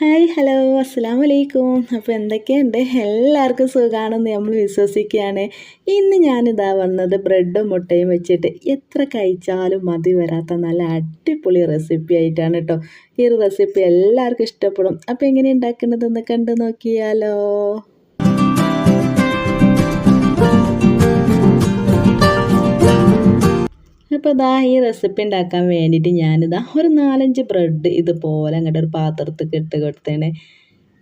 Hi hello അസ്സാം വലൈക്കും അപ്പോൾ എന്തൊക്കെയുണ്ട്? എല്ലാവർക്കും സുഖമാണെന്ന് നമ്മൾ വിശ്വസിക്കുകയാണ്. ഇന്ന് ഞാനിതാ വന്നത് ബ്രെഡും മുട്ടയും വെച്ചിട്ട് എത്ര കഴിച്ചാലും മതി വരാത്ത നല്ല അടിപൊളി റെസിപ്പി ആയിട്ടാണ് കേട്ടോ ഈ റെസിപ്പി എല്ലാവർക്കും ഇഷ്ടപ്പെടും. അപ്പോൾ എങ്ങനെ ഉണ്ടാക്കുന്നതെന്ന് കണ്ടു നോക്കിയാലോ. അപ്പോൾ ഇതാ ഈ റെസിപ്പി ഉണ്ടാക്കാൻ വേണ്ടിയിട്ട് ഞാനിതാ ഒരു നാലഞ്ച് ബ്രെഡ് ഇതുപോലെ അങ്ങോട്ട് ഒരു പാത്രത്തിൽ ഇട്ട് കൊടുത്തേണേ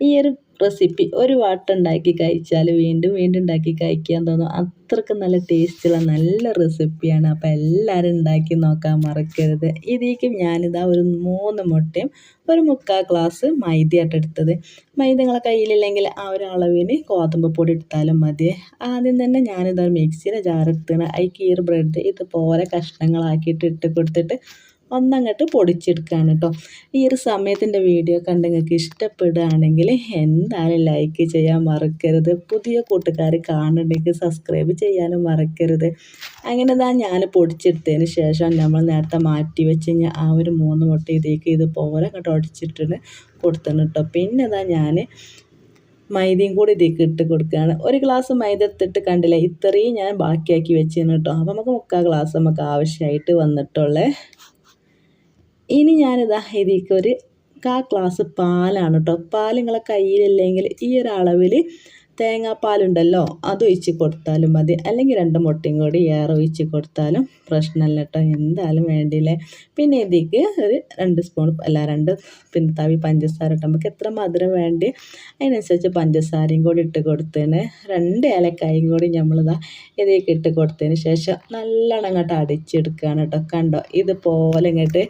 ഈ ഒരു റെസിപ്പി ഒരു വട്ടം ഉണ്ടാക്കി കഴിച്ചാൽ വീണ്ടും വീണ്ടും ഉണ്ടാക്കി കഴിക്കാൻ തോന്നും. അത്രയ്ക്ക് നല്ല ടേസ്റ്റുള്ള നല്ല റെസിപ്പിയാണ് അപ്പോൾ എല്ലാവരും ഉണ്ടാക്കി നോക്കാൻ മറക്കരുത്. ഇതിലേക്ക് ഞാനിതാ ഒരു മൂന്ന് മുട്ടയും ഒരു മുക്കാൽ ഗ്ലാസ് മൈദയായിട്ട് എടുത്തത്. മൈദ നിങ്ങളെ കയ്യിലില്ലെങ്കിൽ ആ ഒരു അളവിന് ഗോതമ്പ് പൊടി എടുത്താലും മതി. ആദ്യം തന്നെ ഞാനിതാ മിക്സിയിലെ ജാറെടുത്തത് അതിക്ക് ഈ ബ്രെഡ് ഇതുപോലെ കഷ്ണങ്ങളാക്കിയിട്ട് ഇട്ട് കൊടുത്തിട്ട് ഒന്നങ്ങോട്ട് പൊടിച്ചെടുക്കുകയാണ് കേട്ടോ ഈ ഒരു സമയത്തിന്റെ വീഡിയോ കണ്ട് നിങ്ങൾക്ക് ഇഷ്ടപ്പെടുകയാണെങ്കിൽ എന്തായാലും ലൈക്ക് ചെയ്യാൻ മറക്കരുത്. പുതിയ കൂട്ടുകാർ കാണുന്നുണ്ടെങ്കിൽ സബ്സ്ക്രൈബ് ചെയ്യാനും മറക്കരുത്. അങ്ങനെ താ ഞാൻ പൊടിച്ചെടുത്തതിന് ശേഷം നമ്മൾ നേരത്തെ മാറ്റി വെച്ച് കഴിഞ്ഞാൽ ആ ഒരു മൂന്ന് മുട്ട ഇതേക്ക് ഇതുപോലെ അങ്ങോട്ട് ഒടിച്ചിട്ടിട്ട് കൊടുത്തണം കേട്ടോ പിന്നെ അതാ ഞാൻ മൈദയും കൂടി ഇതിലേക്ക് ഇട്ട് കൊടുക്കുകയാണ്. ഒരു ഗ്ലാസ് മൈദ എടുത്തിട്ട് കണ്ടില്ല? ഇത്രയും ഞാൻ ബാക്കിയാക്കി വെച്ചിരുന്നു കേട്ടോ അപ്പോൾ നമുക്ക് മുക്കാൽ ഗ്ലാസ് നമുക്ക് ആവശ്യമായിട്ട് വന്നിട്ടുള്ളേ. ഇനി ഞാനിതാ ഇതിലേക്ക് ഒരു കാ ക്ലാസ് പാലാണ് കേട്ടോ പാൽ നിങ്ങളെ കയ്യിലില്ലെങ്കിൽ ഈ ഒരു അളവിൽ തേങ്ങാപ്പാലുണ്ടല്ലോ അത് ഒഴിച്ച് കൊടുത്താലും മതി. അല്ലെങ്കിൽ രണ്ട് മുട്ടയും കൂടി ഏറെ ഒഴിച്ച് കൊടുത്താലും പ്രശ്നമല്ല കേട്ടോ. എന്തായാലും വേണ്ടിയില്ലേ? പിന്നെ ഇതിക്ക് ഒരു രണ്ട് സ്പൂൺ അല്ല രണ്ട് പിന്നെ തവി പഞ്ചസാര ഇട്ട് നമുക്ക് എത്ര മധുരം വേണ്ടി? അതിനനുസരിച്ച് പഞ്ചസാരയും കൂടി ഇട്ട് കൊടുത്തതിന് രണ്ട് ഏലക്കായും കൂടി നമ്മളിതാ ഇതിലേക്ക് ഇട്ട് കൊടുത്തതിന് ശേഷം നല്ലോണം അങ്ങോട്ട് അടിച്ചെടുക്കുകയാണ് കേട്ടോ. കണ്ടോ? ഇതുപോലെ ഇങ്ങോട്ട്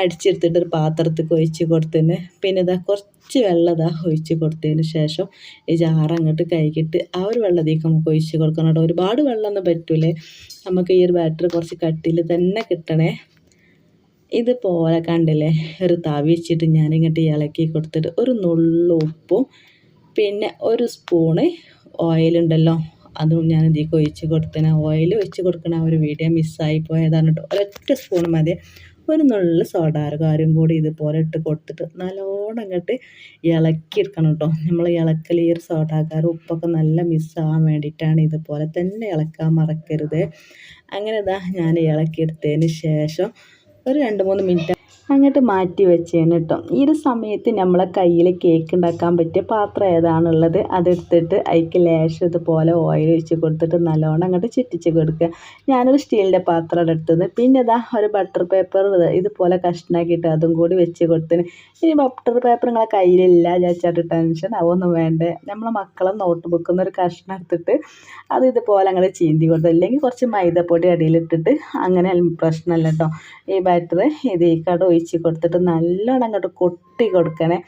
അടിച്ചെടുത്തിട്ട് ഒരു പാത്രത്തിൽ ഒഴിച്ച് കൊടുത്തതിന് പിന്നെ ഇതാ കുറച്ച് കുറച്ച് വെള്ളം ഒഴിച്ച് കൊടുത്തതിന് ശേഷം ഈ ജാറ് അങ്ങോട്ട് ആ ഒരു വെള്ളത്തേക്ക് നമുക്ക് ഒഴിച്ച് കൊടുക്കണം കേട്ടോ. ഒരുപാട് വെള്ളമൊന്നും പറ്റൂലേ. നമുക്ക് ഈ ഒരു ബാറ്റർ കുറച്ച് കട്ടിയിൽ തന്നെ കിട്ടണേ. ഇതുപോലെ കണ്ടില്ലേ? ഒരു തവി വെച്ചിട്ട് ഞാനിങ്ങോട്ട് ഇളക്കി കൊടുത്തിട്ട് ഒരു നുള്ളു ഉപ്പും പിന്നെ ഒരു സ്പൂണ് ഓയിലുണ്ടല്ലോ അതും ഞാൻ ഇതിലേക്ക് ഒഴിച്ച് കൊടുത്തതിന്. ഓയിൽ ഒഴിച്ച് കൊടുക്കണ ഒരു വീഡിയോ മിസ്സായി പോയതാണ് കേട്ടോ. ഒരൊറ്റ സ്പൂൺ മതി. ഒരു സോഡാറ് സോഡാരകാരും കൂടി ഇതുപോലെ ഇട്ട് കൊടുത്തിട്ട് നല്ലോണം അങ്ങോട്ട് ഇളക്കിയെടുക്കണം കേട്ടോ നമ്മൾ ഇളക്കൽ ഈ ഒരു സോഡാകാർ ഉപ്പൊക്കെ നല്ല മിസ്സാകാൻ വേണ്ടിയിട്ടാണ് ഇതുപോലെ തന്നെ ഇളക്കാൻ മറക്കരുത്. അങ്ങനെ ഇതാ ഞാൻ ഇളക്കിയെടുത്തതിന് ശേഷം ഒരു രണ്ട് മൂന്ന് മിനിറ്റ് അങ്ങോട്ട് മാറ്റി വെച്ചേന് കേട്ടോ ഈ ഒരു സമയത്ത് നമ്മളെ കയ്യിൽ കേക്ക് ഉണ്ടാക്കാൻ പറ്റിയ പാത്രം ഏതാണുള്ളത് അതെടുത്തിട്ട് അതിക്ക് ലേശം ഇതുപോലെ ഓയിൽ ഒഴിച്ച് കൊടുത്തിട്ട് നല്ലോണം അങ്ങോട്ട് ചുറ്റിച്ച് കൊടുക്കുക. ഞാനൊരു സ്റ്റീലിന്റെ പാത്രം എടുത്തത്. പിന്നെ ഇതാ ഒരു ബട്ടർ പേപ്പർ ഇതുപോലെ കഷ്ണാക്കിയിട്ട് അതും കൂടി വെച്ച് കൊടുത്തിന്. ഇനി ബട്ടർ പേപ്പർ നിങ്ങളെ കയ്യിലില്ല വിചാരിച്ചിട്ട് ടെൻഷൻ അതൊന്നും വേണ്ടേ. നമ്മളെ മക്കളെ നോട്ട് നിന്ന് ഒരു കഷ്ണം എടുത്തിട്ട് അത് ഇതുപോലെ അങ്ങനെ ചീന്തി കൊടുത്തു അല്ലെങ്കിൽ കുറച്ച് മൈദപ്പൊടി അടിയിലിട്ടിട്ട് അങ്ങനെ പ്രശ്നമല്ല കേട്ടോ ഈ ബാറ്റർ ഇത് ഈ കട ഒഴിച്ച് കൊടുത്തിട്ട് നല്ലോണം അങ്ങോട്ട് കൊട്ടി കൊടുക്കണേ.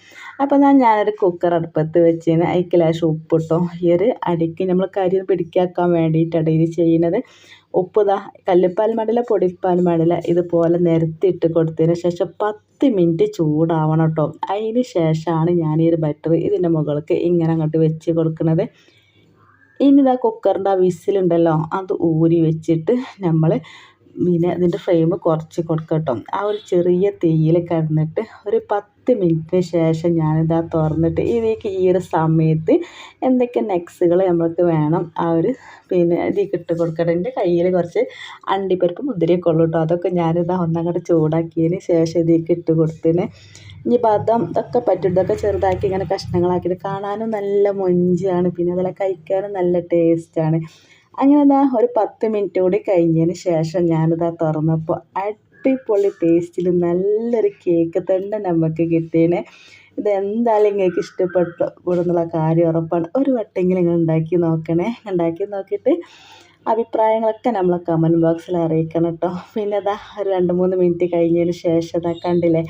അപ്പോൾ ഞാൻ ഞാനൊരു കുക്കർ അടുപ്പത്ത് വെച്ചിന്. അതിക്ക് ലേശം ഉപ്പിട്ടോ ഈ ഒരു അടിക്ക് നമ്മൾ കരി പിടിക്കാക്കാൻ വേണ്ടിയിട്ടാണ് ഇത് ചെയ്യുന്നത് ഉപ്പ് ഇതാ കല്ലുപ്പാൽ മടല പൊടിപ്പാൽ മടല ഇതുപോലെ നിരത്തിയിട്ട് കൊടുത്തതിന് ശേഷം പത്ത് മിനിറ്റ് ചൂടാവണം കേട്ടോ അതിന് ശേഷമാണ് ഞാൻ ഈ ഒരു ബട്ടർ ഇതിന്റെ മുകൾക്ക് ഇങ്ങനെ അങ്ങോട്ട് വെച്ച് കൊടുക്കുന്നത് ഇനി ഇതാ കുക്കറിന്റെ ആ വിസിലുണ്ടല്ലോ അത് ഊരി വെച്ചിട്ട് നമ്മൾ പിന്നെ ഇതിന്റെ ഫ്ലെയിം കുറച്ച് കൊടുക്കുക കേട്ടോ. ആ ഒരു ചെറിയ തീയിൽ കിടന്നിട്ട് ഒരു പത്ത് മിനിറ്റിന് ശേഷം ഞാനിതാ തുറന്നിട്ട് ഇതിലേക്ക് ഈ ഒരു സമയത്ത് എന്തൊക്കെ നെക്സുകൾ നമ്മൾക്ക് വേണം ആ ഒരു പിന്നെ ഇതിൽ ഇട്ട് കൊടുക്കട്ടെ. എന്റെ കയ്യിൽ കുറച്ച് അണ്ടിപ്പരിപ്പ് മുതിരിയൊക്കെ ഉള്ളൂ കേട്ടോ. അതൊക്കെ ഞാനിതാ ഒന്നങ്ങോട്ട് ചൂടാക്കിയതിന് ശേഷം ഇതിലേക്ക് ഇട്ട് കൊടുത്തിന് ഇനി ബദം ഇതൊക്കെ പറ്റും. ഇതൊക്കെ ചെറുതാക്കി ഇങ്ങനെ കഷ്ണങ്ങളാക്കിയിട്ട് കാണാനും നല്ല മൊഞ്ചാണ്. പിന്നെ അതെല്ലാം കഴിക്കാനും നല്ല ടേസ്റ്റാണ് അങ്ങനെ ഇതാ ഒരു പത്ത് മിനിറ്റ് കൂടി കഴിഞ്ഞതിന് ശേഷം ഞാനിതാ തുറന്നപ്പോൾ അടിപൊളി ടേസ്റ്റിൽ നല്ലൊരു കേക്ക് തന്നെ നമുക്ക് കിട്ടിയേനെ ഇത് എന്തായാലും നിങ്ങൾക്ക് ഇഷ്ടപ്പെട്ടു കൂടുന്നുള്ള കാര്യം ഉറപ്പാണ്. ഒരു വട്ടെങ്കിലും നിങ്ങൾ ഉണ്ടാക്കി നോക്കണേ. ഉണ്ടാക്കി നോക്കിയിട്ട് അഭിപ്രായങ്ങളൊക്കെ നമ്മൾ കമന്റ് ബോക്സിൽ അറിയിക്കണം കേട്ടോ പിന്നെ അതാ ഒരു രണ്ട് മൂന്ന് മിനിറ്റ് കഴിഞ്ഞതിന് ശേഷം അതാ കണ്ടില്ലേ?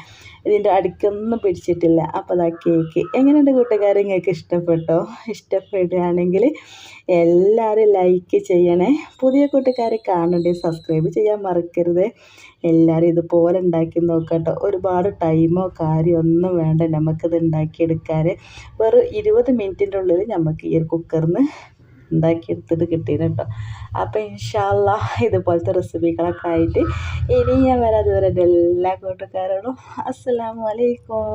ഇതിന്റെ അടിക്കൊന്നും പിടിച്ചിട്ടില്ല. അപ്പോൾ അതാ കേക്ക് എങ്ങനെയുണ്ട് കൂട്ടുകാർ നിങ്ങൾക്ക് ഇഷ്ടപ്പെട്ടോ? ഇഷ്ടപ്പെടുകയാണെങ്കിൽ എല്ലാവരും ലൈക്ക് ചെയ്യണേ. പുതിയ കൂട്ടുകാരെ കാണണ്ടേ സബ്സ്ക്രൈബ് ചെയ്യാൻ മറക്കരുത്. എല്ലാവരും ഇതുപോലെ ഉണ്ടാക്കി നോക്കട്ടോ. ഒരുപാട് ടൈമോ കാര്യമോ ഒന്നും വേണ്ട നമുക്കിത് ഉണ്ടാക്കിയെടുക്കാൻ വെറും ഇരുപത് മിനിറ്റിന്റെ ഉള്ളിൽ നമുക്ക് ഈ ഒരു കുക്കറിന് ഉണ്ടാക്കിയെടുത്തിട്ട് കിട്ടിയത് കേട്ടോ. അപ്പോൾ ഇൻഷാല്ല ഇതുപോലത്തെ റെസിപ്പികളൊക്കെ ആയിട്ട് ഇനി ഞാൻ വരാം. അതുവരെ എല്ലാ കൂട്ടുകാരോടും അലൈക്കും.